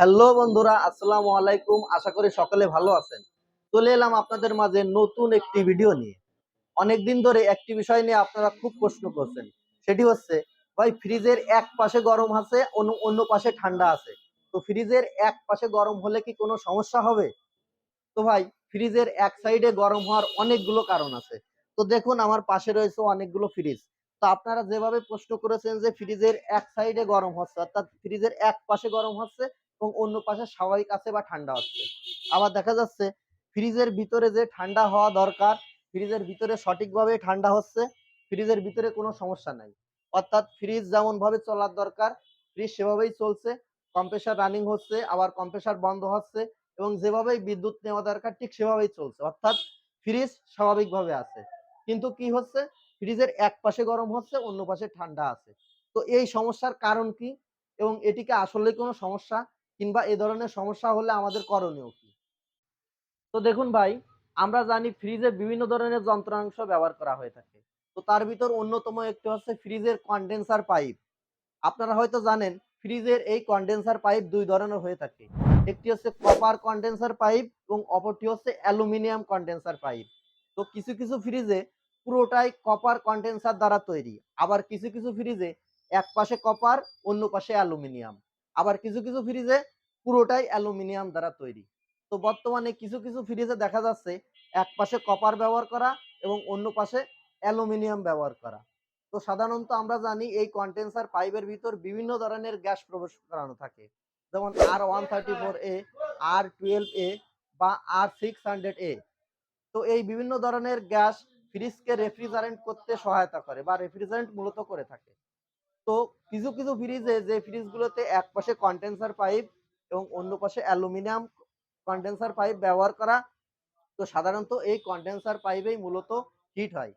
Hello বন্ধুরা, আসসালামু আলাইকুম। আশা করি সকলে ভালো আছেন। চলে এলাম আপনাদের মাঝে নতুন একটি ভিডিও নিয়ে। অনেকদিন ধরে একটি বিষয় নিয়ে আপনারা খুব প্রশ্ন করছেন। সেটি হচ্ছে, ভাই, ফ্রিজের এক পাশে গরম আছে, অন্য পাশে ঠান্ডা আছে। তো ফ্রিজের এক পাশে গরম হলে কি কোনো সমস্যা হবে? তো ভাই, ফ্রিজের এক সাইডে গরম হওয়ার অনেকগুলো কারণ আছে। তো দেখুন, আমার পাশে রয়েছে অনেকগুলো ফ্রিজ তো আপনারা যেভাবে প্রশ্ন করেছেন যে ফ্রিজের এক সাইডে গরম হচ্ছে, অর্থাৎ ফ্রিজের এক পাশে গরম হচ্ছে এবং অন্য পাশে স্বাভাবিক আছে বা ঠান্ডা হচ্ছে আবার দেখা যাচ্ছে, ফ্রিজের ভিতরে যে ঠান্ডা হওয়া দরকার, ফ্রিজের ভিতরে সঠিকভাবে ঠান্ডা হচ্ছে, ফ্রিজের ভিতরে কোনো সমস্যা নাই। অর্থাৎ ফ্রিজ যেমন ভাবে চলার দরকার, ফ্রিজ সেভাবেই চলছে কম্প্রেসার রানিং হচ্ছে, আবার কম্প্রেসার বন্ধ হচ্ছে এবং যেভাবেই বিদ্যুৎ নেওয়া দরকার, ঠিক সেভাবেই চলছে। অর্থাৎ ফ্রিজ স্বাভাবিকভাবে আছে। কিন্তু কি হচ্ছে? ফ্রিজের এক পাশে গরম হচ্ছে, অন্য পাশে ঠান্ডা আছে। তো এই সমস্যার কারণ কি? এবং এটিকে আসলে কোনো সমস্যা? কিংবা এ ধরনের সমস্যা হলে আমাদের করণীয় কি? তো দেখুন ভাই, আমরা জানি ফ্রিজে বিভিন্ন ধরনের যন্ত্রাংশ ব্যবহার করা হয়ে থাকে। তো তার ভিতর অন্যতম একটি হচ্ছে ফ্রিজের কন্ডেন্সার পাইপ আপনারা হয়তো জানেন ফ্রিজের এই কন্ডেন্সার পাইপ দুই ধরনের হয়ে থাকে। একটি হচ্ছে কপার কন্ডেন্সার পাইপ এবং অপরটি হচ্ছে অ্যালুমিনিয়াম কন্ডেন্সার পাইপ তো কিছু কিছু ফ্রিজে পুরোটাই কপার কন্ডেন্সার দ্বারা তৈরি। আবার কিছু কিছু ফ্রিজে এক পাশে কপার অন্য পাশে অ্যালুমিনিয়াম। আবার কিছু কিছু ফ্রিজে পুরোটাই অ্যালুমিনিয়াম দ্বারা তৈরি। তো বর্তমানে কিছু কিছু ফ্রিজে দেখা যাচ্ছে এক পাশে কপার ব্যবহার করা এবং অন্য পাশে অ্যালুমিনিয়াম ব্যবহার করা। তো সাধারণত আমরা জানি এই কন্ডেন্সার পাইপের ভিতর বিভিন্ন ধরনের গ্যাস প্রবেশ করানো থাকে। যেমন R one thirty four A R twelve A বা আর সিক্স হান্ড্রেড এ তো এই বিভিন্ন ধরনের গ্যাস ফ্রিজকে রেফ্রিজারেন্ট করতে সহায়তা করে বা রেফ্রিজারেন্ট মূলত করে থাকে। তো কিছু কিছু ফ্রিজে যে ফ্রিজগুলোতে এক পাশে কন্ডেন্সার পাইপ এবং অন্য পাশে অ্যালুমিনিয়াম কন্ডেন্সার পাইপ ব্যবহার করা, তো সাধারণত এই কন্ডেন্সার পাইপেই মূলত হিট হয়।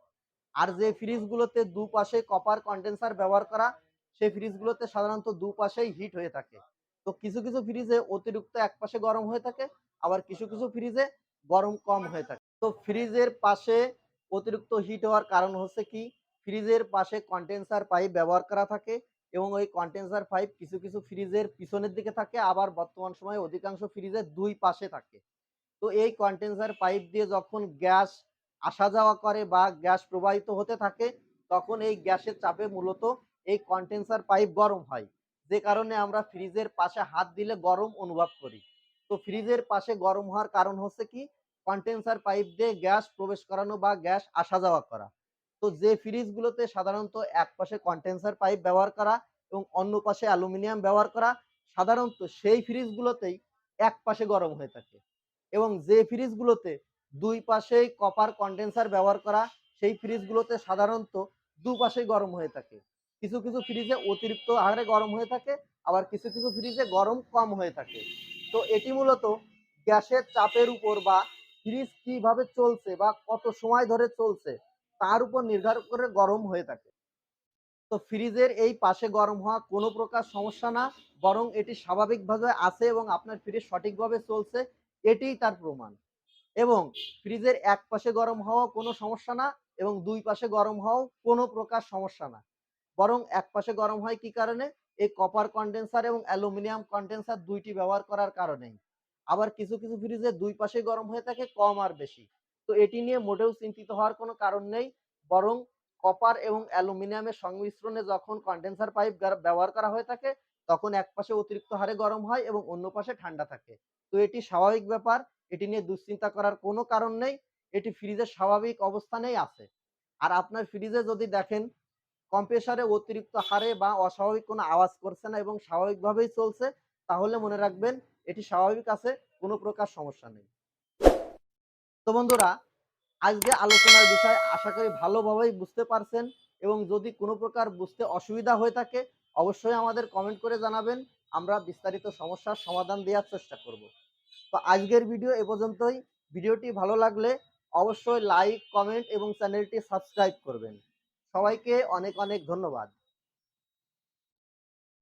আর যে ফ্রিজগুলোতে দুপাশে কপার কন্ডেন্সার ব্যবহার করা, সেই ফ্রিজগুলোতে সাধারণত দুপাশেই হিট হয়ে থাকে। তো কিছু কিছু ফ্রিজে অতিরিক্ত এক পাশে গরম হয়ে থাকে, আবার কিছু কিছু ফ্রিজে গরম কম হয়ে থাকে। তো ফ্রিজের পাশে অতিরিক্ত হিট হওয়ার কারণ হচ্ছে কি? ফ্রিজের পাশে কন্ডেন্সার পাইপ ব্যবহার করা থাকে এবং ওই কন্ডেন্সার পাইপ কিছু কিছু ফ্রিজের পিছনের দিকে থাকে, আবার বর্তমান সময়ে অধিকাংশ ফ্রিজের দুই পাশে থাকে। তো এই কন্ডেন্সার পাইপ দিয়ে যখন গ্যাস আসা যাওয়া করে বা গ্যাস প্রবাহিত হতে থাকে, তখন এই গ্যাসের চাপে মূলত এই কন্ডেন্সার পাইপ গরম হয়। যে কারণে আমরা ফ্রিজের পাশে হাত দিলে গরম অনুভব করি। তো ফ্রিজের পাশে গরম হওয়ার কারণ হচ্ছে কি? কন্ডেন্সার পাইপ দিয়ে গ্যাস প্রবেশ করানো বা গ্যাস আসা যাওয়া করা। তো যে ফ্রিজগুলোতে সাধারণত এক পাশে কন্ডেন্সার পাইপ ব্যবহার করা এবং অন্য পাশে অ্যালুমিনিয়াম ব্যবহার করা, সাধারণত সেই ফ্রিজগুলোতেই এক পাশে গরম হয়ে থাকে এবং যে ফ্রিজগুলোতে দুই পাশেই কপার কন্ডেন্সার ব্যবহার করা, সেই ফ্রিজগুলোতে সাধারণত দুপাশেই গরম হয়ে থাকে। কিছু কিছু ফ্রিজে অতিরিক্ত হারে গরম হয়ে থাকে, আবার কিছু কিছু ফ্রিজে গরম কম হয়ে থাকে। তো এটি মূলত গ্যাসের চাপের উপর বা ফ্রিজ কীভাবে চলছে বা কত সময় ধরে চলছে তার উপর নির্ভর করে গরম হয়ে থাকে। তো ফ্রিজের এই পাশে গরম হওয়া কোনো প্রকার সমস্যা না, বরং এটি স্বাভাবিকভাবে আছে এবং আপনার ফ্রিজ সঠিকভাবে চলছে, এটিই তার প্রমাণ। এবং ফ্রিজের এক পাশে গরম হওয়া কোনো সমস্যা না এবং দুই পাশে গরম হওয়াও কোনো প্রকার সমস্যা না। বরং এক পাশে গরম হয় কি কারণে? এই কপার কন্ডেন্সার এবং অ্যালুমিনিয়াম কন্ডেন্সার দুইটি ব্যবহার করার কারণেই। আবার কিছু কিছু ফ্রিজে দুই পাশে গরম হয়ে থাকে, কম আর বেশি। তো এটি নিয়ে মোটেও চিন্তিত হওয়ার কোনো কারণ নেই। বরং কপার এবং অ্যালুমিনিয়ামের সংমিশ্রণে যখন কন্ডেন্সার পাইপ ব্যবহার করা হয়ে থাকে, তখন এক পাশে অতিরিক্ত হারে গরম হয় এবং অন্য পাশে ঠান্ডা থাকে। তো এটি স্বাভাবিক ব্যাপার, এটি নিয়ে দুশ্চিন্তা করার কোনো কারণ নেই, এটি ফ্রিজের স্বাভাবিক অবস্থানেই আছে। আর আপনার ফ্রিজে যদি দেখেন কম্প্রেসারে অতিরিক্ত হারে বা অস্বাভাবিক কোনো আওয়াজ করছে না এবং স্বাভাবিকভাবেই চলছে, তাহলে মনে রাখবেন এটি স্বাভাবিক আছে, কোনো প্রকার সমস্যা নেই। তো বন্ধুরা, আজকে আলোচনার বিষয় আশা করি ভালোভাবেই বুঝতে পারছেন এবং যদি কোনো প্রকার বুঝতে অসুবিধা হয়ে থাকে, অবশ্যই আমাদের কমেন্ট করে জানাবেন। আমরা বিস্তারিত সমস্যার সমাধান দেওয়ার চেষ্টা করব। তো আজকের ভিডিও এ পর্যন্তই। ভিডিওটি ভালো লাগলে অবশ্যই লাইক কমেন্ট এবং চ্যানেলটি সাবস্ক্রাইব করবেন। সবাইকে অনেক অনেক ধন্যবাদ।